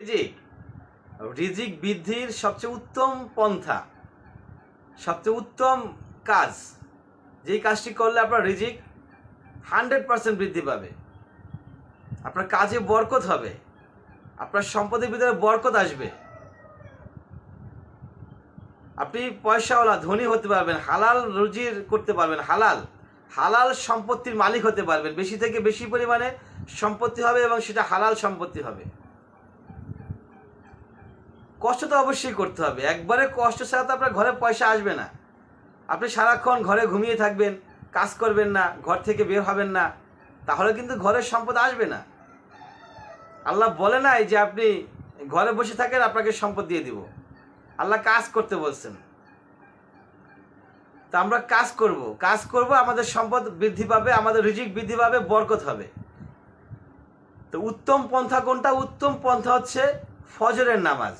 রিজিক রিজিক বৃদ্ধির সবচেয়ে উত্তম পন্থা, সবচেয়ে উত্তম কাজ যেই কাজটি করলে আপনার রিজিক হান্ড্রেড পার্সেন্ট বৃদ্ধি পাবে। আপনার কাজে বরকত হবে, আপনার সম্পদের ভিতরে বরকত আসবে। আপনি পয়সাওয়ালা, ধনী হতে পারবেন, হালাল রুজির করতে পারবেন, হালাল হালাল সম্পত্তির মালিক হতে পারবেন। বেশি থেকে বেশি পরিমাণে সম্পত্তি হবে এবং সেটা হালাল সম্পত্তি হবে। কষ্ট তো অবশ্যই করতে হবে। একবারে কষ্ট ছাড়া তো আপনার ঘরে পয়সা আসবে না। আপনি সারাক্ষণ ঘরে ঘুমিয়ে থাকবেন, কাজ করবেন না, ঘর থেকে বের হবেন না, তাহলে কিন্তু ঘরের সম্পদ আসবে না। আল্লাহ বলে নাই যে আপনি ঘরে বসে থাকেন, আপনাকে সম্পদ দিয়ে দিব। আল্লাহ কাজ করতে বলছেন। তা আমরা কাজ করব। কাজ করব, আমাদের সম্পদ বৃদ্ধি পাবে, আমাদের রিজিক বৃদ্ধি পাবে, বরকত হবে। তো উত্তম পন্থা কোনটা? উত্তম পন্থা হচ্ছে ফজরের নামাজ।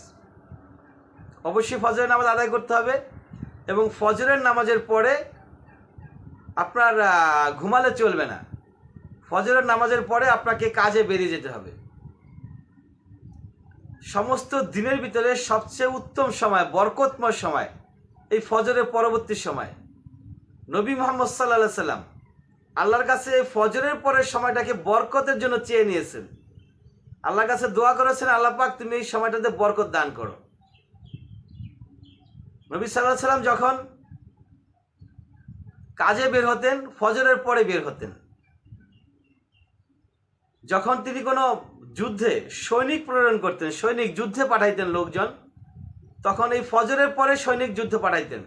অবশ্যই ফজরের নামাজ আদায় করতে হবে এবং ফজরের নামাজের পরে আপনার ঘুমালে চলবে না। ফজরের নামাজের পরে আপনাকে কাজে বেরিয়ে যেতে হবে। সমস্ত দিনের ভিতরে সবচেয়ে উত্তম সময়, বরকতময় সময়, এই ফজরের পরবর্তী সময়। নবী মোহাম্মদ সাল্লাহ সাল্লাম আল্লাহর কাছে ফজরের পরের সময়টাকে বরকতের জন্য চেয়ে নিয়েছেন। আল্লাহর কাছে দোয়া করেছেন, আল্লাহ পাক, তুমি এই সময়টাতে বরকত দান করো। নবী সাল্লাহ সাল্লাম যখন কাজে বের হতেন, ফজরের পরে বের হতেন, যখন তিনি কোনো যুদ্ধে সৈনিক প্রেরণ করতেন, সৈনিক যুদ্ধে পাঠাইতেন লোকজন, তখন এই ফজরের পরে সৈনিক যুদ্ধে পাঠাইতেন।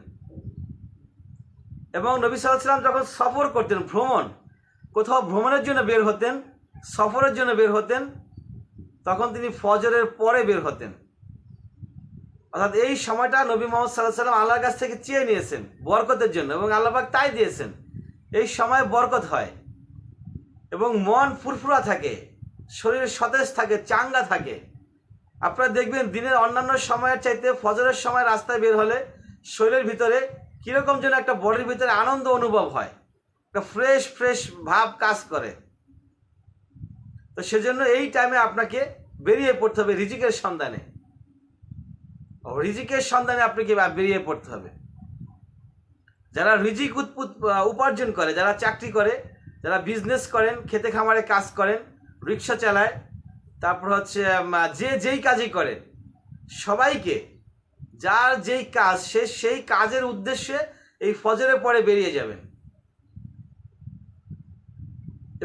এবং নবী সাল্লাম যখন সফর করতেন, ভ্রমণ, কোথাও ভ্রমণের জন্য বের হতেন, সফরের জন্য বের হতেন, তখন তিনি ফজরের পরে বের হতেন। অর্থাৎ এই সময়টা নবী মোহাম্মদ সাল্লাহ সাল্লাম আল্লাহর কাছ থেকে চেয়ে নিয়েছেন বরকতের জন্য এবং আল্লাহবাক তাই দিয়েছেন। এই সময় বরকত হয় এবং মন ফুরফুরা থাকে, শরীর সতেজ থাকে, চাঙ্গা থাকে। আপনারা দেখবেন দিনের অন্যান্য সময়ের চাইতে ফজরের সময় রাস্তায় বের হলে শরীরের ভিতরে কীরকম যেন একটা বডির ভিতরে আনন্দ অনুভব হয়। একটা ফ্রেশ ফ্রেশ ভাব কাজ করে। তো সেজন্য এই টাইমে আপনাকে বেরিয়ে পড়তে হবে রিজিকের সন্ধানে। রিজিকের সন্ধানে আপনাকে বেরিয়ে পড়তে হবে। যারা রিজিক উৎপুত উপার্জন করে, যারা চাকরি করে, যারা বিজনেস করেন, খেতে খামারে কাজ করেন, রিক্সা চালায়, তারপর হচ্ছে যে যেই কাজই করেন, সবাইকে যার যেই কাজ, সে সেই কাজের উদ্দেশ্যে এই ফজরের পরে বেরিয়ে যাবেন।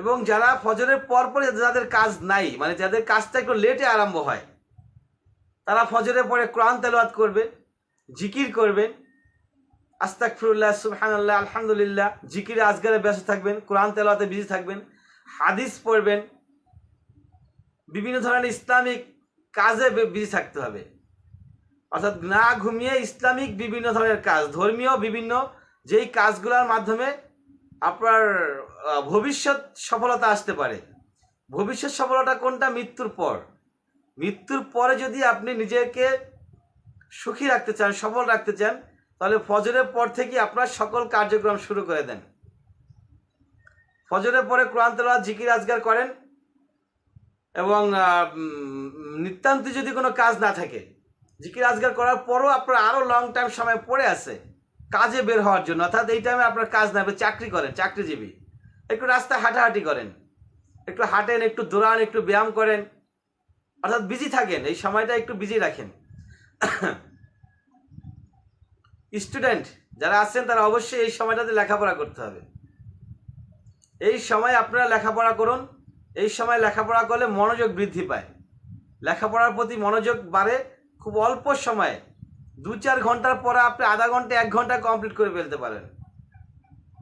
এবং যারা ফজরের পর পরে যাদের কাজ নাই মানে যাদের কাজটা একটু লেটে আরম্ভ হয় তারা ফজরের পরে কোরআন তেলাওয়াত করবে, জিকির করবেন আস্তাক ফিরুল্লাহ সুবহানাল্লাহ, আলহামদুলিল্লাহ, জিকিরে আজগারে ব্যস্ত থাকবেন, কোরআন তেলাওয়াতে বিজি থাকবেন, হাদিস পড়বেন। বিভিন্ন ধরনের ইসলামিক কাজে বিজি থাকতে হবে। অর্থাৎ না ঘুমিয়ে ইসলামিক বিভিন্ন ধরনের কাজ, ধর্মীয় বিভিন্ন যেই কাজগুলোর মাধ্যমে আপনার ভবিষ্যৎ সফলতা আসতে পারে। ভবিষ্যৎ সফলতা কোনটা? মৃত্যুর পর। মৃত্যুর পরে যদি আপনি নিজেকে সুখী রাখতে চান সফল রাখতে চান, তাহলে ফজরের পর থেকে আপনার সকল কার্যক্রম শুরু করে দেন। ফজরের পরে কোরআন তেলাওয়াত, জিকির, আজগার করেন এবং নিতান্ত যদি কোনো কাজ না থাকে, জিকির, আজগার করার পরও আপনার আরও লং টাইম সময় পড়ে আছে, কাজে বের হওয়ার জন্য। অর্থাৎ এই টাইমে আপনার কাজ না চাকরি করেন, চাকরিজীবী। একটু রাস্তায় হাঁটাহাঁটি করেন, একটু হাঁটেন, একটু দৌড়ান, একটু ব্যায়াম করেন অর্থাৎ বিজি থাকেন, এই সময়টা একটু বিজি রাখেন। স্টুডেন্ট যারা আছেন, তারা অবশ্যই এই সময়টাতে লেখাপড়া করতে হবে। এই সময় আপনারা লেখাপড়া করুন, এই সময় লেখাপড়া করলে মনোযোগ বৃদ্ধি পায়। লেখাপড়ার প্রতি মনোযোগ বাড়ে খুব অল্প সময়ে। দু চার ঘণ্টার পরে আপনি আধা ঘণ্টা, এক ঘণ্টা কমপ্লিট করে ফেলতে পারেন।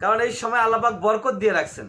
কারণ এই সময় আল্লাপাক বরকত দিয়ে রাখছেন।